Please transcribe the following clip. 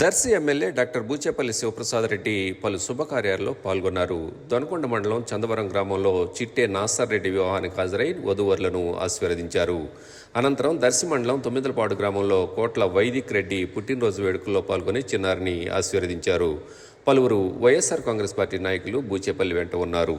Darsi MLA doctor Buchepalli Sivaprasad Reddy పలు శుభకార్యాల్లో పాల్గొన్నారు. దొనకొండ మండలం చందవరం గ్రామంలో చిట్టే నాసర్ రెడ్డి వివాహానికి హాజరై వధూవరులను ఆశీర్వదించారు. అనంతరం దర్శి మండలం తొమ్మిదలపాడు గ్రామంలో కోట్ల వైదిక్ రెడ్డి పుట్టినరోజు వేడుకల్లో పాల్గొని చిన్నారిని ఆశీర్వదించారు. పలువురు వైఎస్ఆర్ కాంగ్రెస్ పార్టీ నాయకులు బూచేపల్లి వెంట ఉన్నారు.